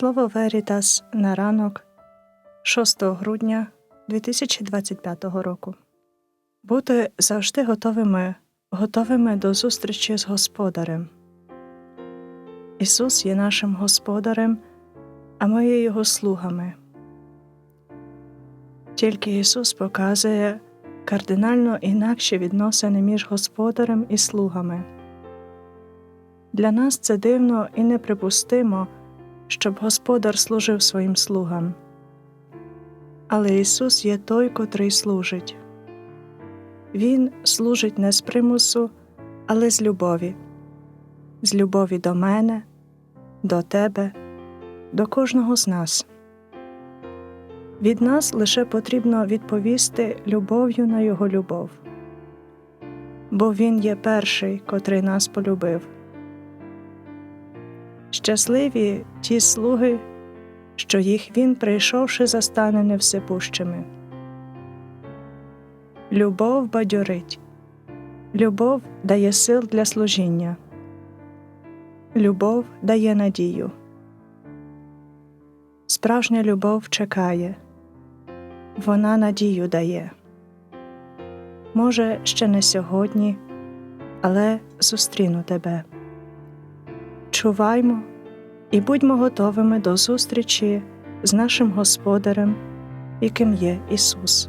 Слово Верітас на ранок 6 грудня 2025 року. Бути завжди готовими, готовими до зустрічі з Господарем. Ісус є нашим Господарем, а ми є Його слугами. Тільки Ісус показує кардинально інакші відносини між Господарем і слугами. Для нас це дивно і неприпустимо, щоб Господар служив своїм слугам. Але Ісус є той, котрий служить. Він служить не з примусу, але з любові, з любові до мене, до тебе, до кожного з нас. Від нас лише потрібно відповісти любов'ю на Його любов, бо Він є перший, котрий нас полюбив. Щасливі ті слуги, що їх він, прийшовши, застане невсипущими. Любов бадьорить, любов дає сил для служіння, любов дає надію. Справжня любов чекає, вона надію дає. Може, ще не сьогодні, але зустріну тебе. Чуваймо і будьмо готовими до зустрічі з нашим Господарем, яким є Ісус.